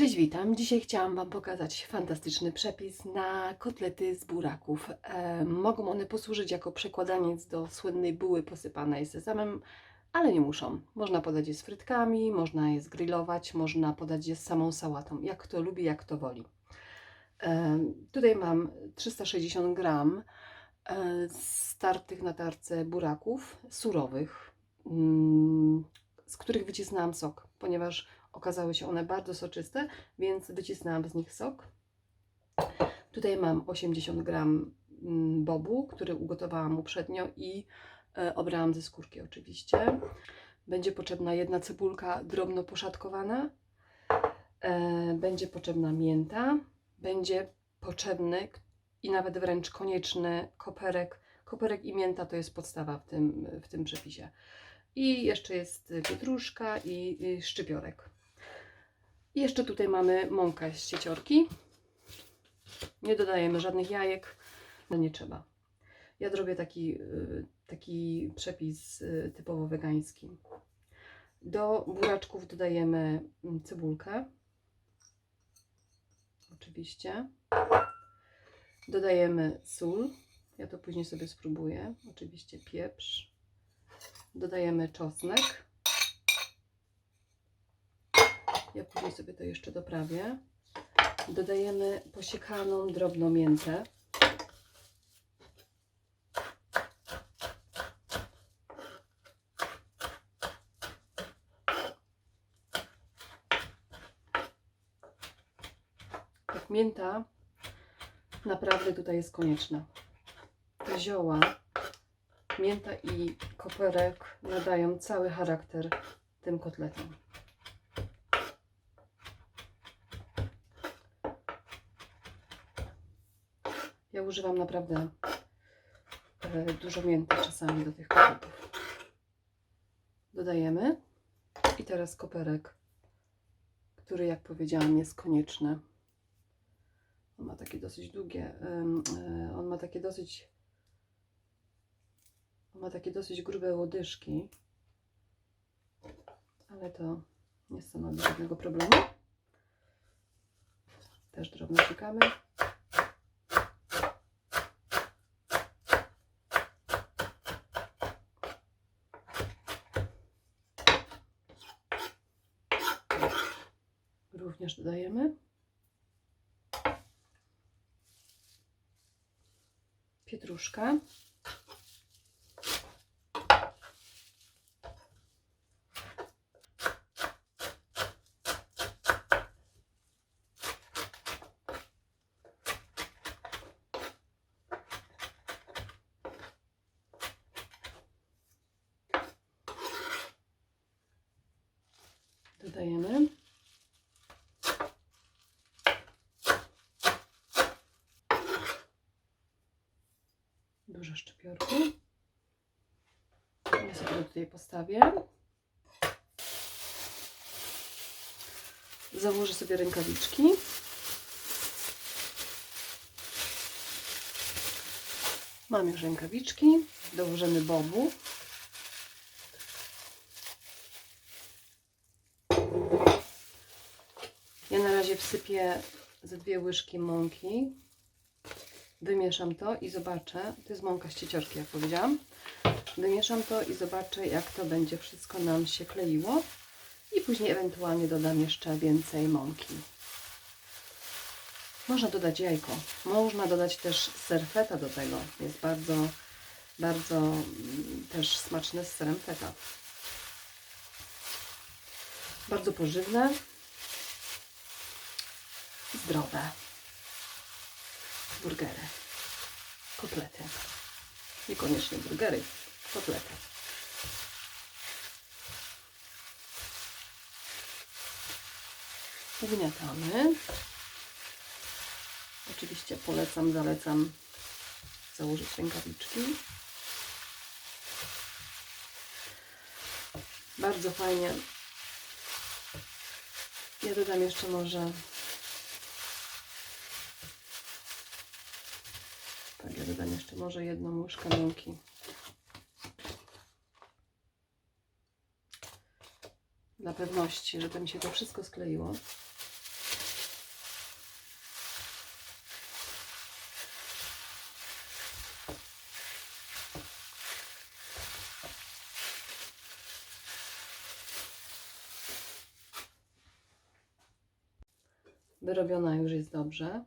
Cześć, witam. Dzisiaj chciałam Wam pokazać fantastyczny przepis na kotlety z buraków. E, mogą one posłużyć jako przekładaniec do słynnej buły posypanej sezamem, ale nie muszą. Można podać je z frytkami, można je zgrillować, można podać je z samą sałatą, jak kto lubi, jak kto woli. E, tutaj mam 360 gram e, startych na tarce buraków surowych, mm, z których wycisnęłam sok, ponieważ okazały się one bardzo soczyste, więc wycisnęłam z nich sok. Tutaj mam 80 gram mm, bobu, który ugotowałam uprzednio i e, obrałam ze skórki oczywiście. Będzie potrzebna jedna cebulka drobno poszatkowana. E, Będzie potrzebna mięta. Będzie potrzebny i nawet wręcz konieczny koperek. Koperek i mięta to jest podstawa w tym, w tym przepisie. I jeszcze jest pietruszka i i szczypiorek. I jeszcze tutaj mamy mąkę z sieciorki. Nie dodajemy żadnych jajek, no nie trzeba. Ja robię taki, y, taki przepis y, typowo wegański. Do buraczków dodajemy mm, cebulkę. Oczywiście. Dodajemy sól. Ja to później sobie spróbuję. Oczywiście pieprz. Dodajemy czosnek. Ja później sobie to jeszcze doprawię. Dodajemy posiekaną drobną miętę. Tak, mięta naprawdę tutaj jest konieczna. Te zioła, mięta i koperek nadają cały charakter tym kotletom. Używam naprawdę e, dużo mięty czasami do tych kotletów. Dodajemy. I teraz koperek, który jak powiedziałam jest konieczny. On ma takie dosyć długie, e, on ma takie dosyć on ma takie dosyć grube łodyżki, ale to nie stanowi żadnego problemu. Też drobno siekamy. Również dodajemy. Pietruszka. Dodajemy. Dużo szczypiorku. Ja sobie to tutaj postawię. Założę sobie rękawiczki. Mam już rękawiczki. Dołożymy bobu. Ja na razie wsypię ze dwie łyżki mąki. Wymieszam to i zobaczę. To jest mąka z cieciorki, jak powiedziałam. Wymieszam to i zobaczę, jak to będzie wszystko nam się kleiło. I później ewentualnie dodam jeszcze więcej mąki. Można dodać jajko. Można dodać też ser feta do tego. Jest bardzo, bardzo mm, też smaczne z serem feta. Bardzo pożywne zdrowe burgery, kotlety. Niekoniecznie burgery, kotlety. Ugniatamy. Oczywiście polecam, zalecam założyć rękawiczki. Bardzo fajnie. Ja dodam jeszcze może sobie jeszcze może jedną łyżkę mąki. Dla pewności, żeby mi się to wszystko skleiło. Wyrobiona już jest dobrze.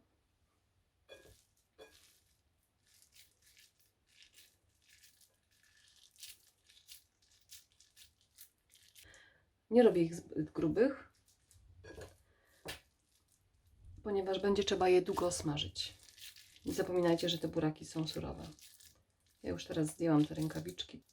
Nie robię ich zbyt grubych, ponieważ będzie trzeba je długo smażyć. Nie zapominajcie, że te buraki są surowe. Ja już teraz zdjęłam te rękawiczki.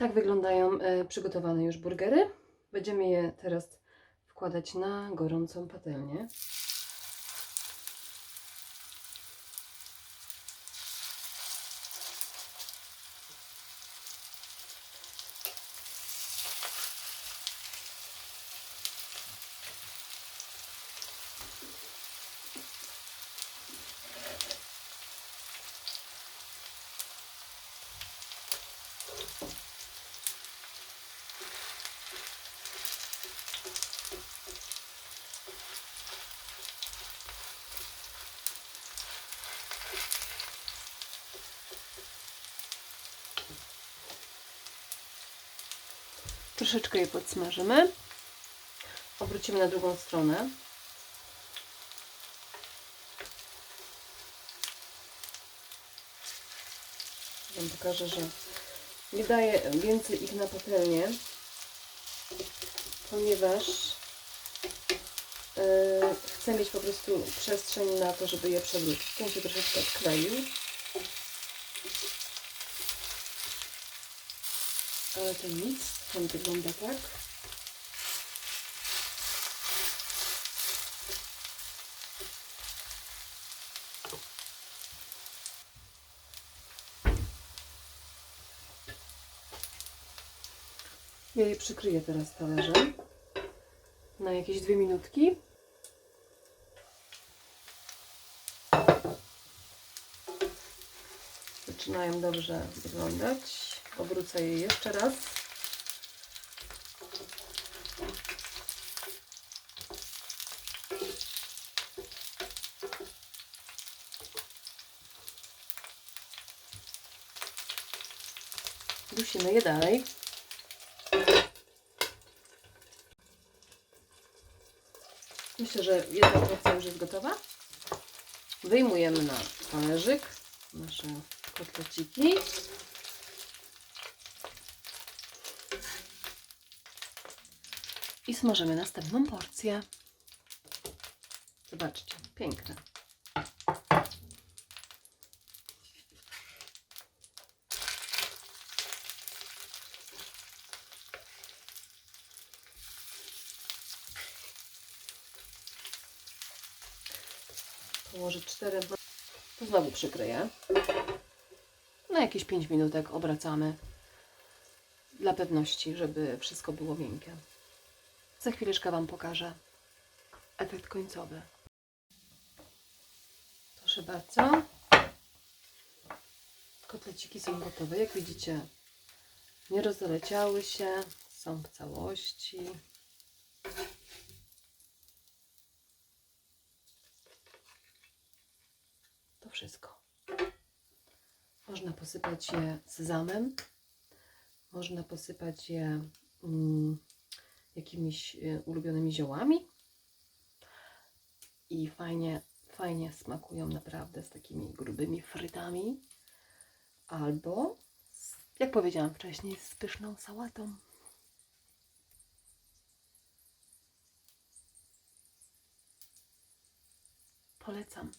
Tak wyglądają e, przygotowane już burgery. Będziemy je teraz wkładać na gorącą patelnię. Troszeczkę je podsmażymy. Obrócimy na drugą stronę. Wam pokażę, że nie daję więcej ich na patelnię, ponieważ yy, chcę mieć po prostu przestrzeń na to, żeby je przewrócić. Ten się troszeczkę odkleił. Ale to nic, on wygląda tak. Ja je przykryję teraz talerzem na jakieś dwie minutki. Zaczynają dobrze wyglądać. Obrócę je jeszcze raz. Dusimy je dalej. Myślę, że jedna porcja już jest gotowa. Wyjmujemy na talerzyk nasze kotleciki. I smażymy następną porcję. Zobaczcie, piękne. Położę cztery. To znowu przykryję. Na jakieś 5 minutek obracamy. Dla pewności, żeby wszystko było miękkie. Za chwileczkę Wam pokażę efekt końcowy. Proszę bardzo. Kotleciki są gotowe. Jak widzicie, nie rozleciały się. Są w całości. Wszystko. Można posypać je sezamem. Można posypać je mm, jakimiś y, ulubionymi ziołami. I fajnie, fajnie smakują naprawdę z takimi grubymi frytami. Albo, jak powiedziałam wcześniej, z pyszną sałatą. Polecam.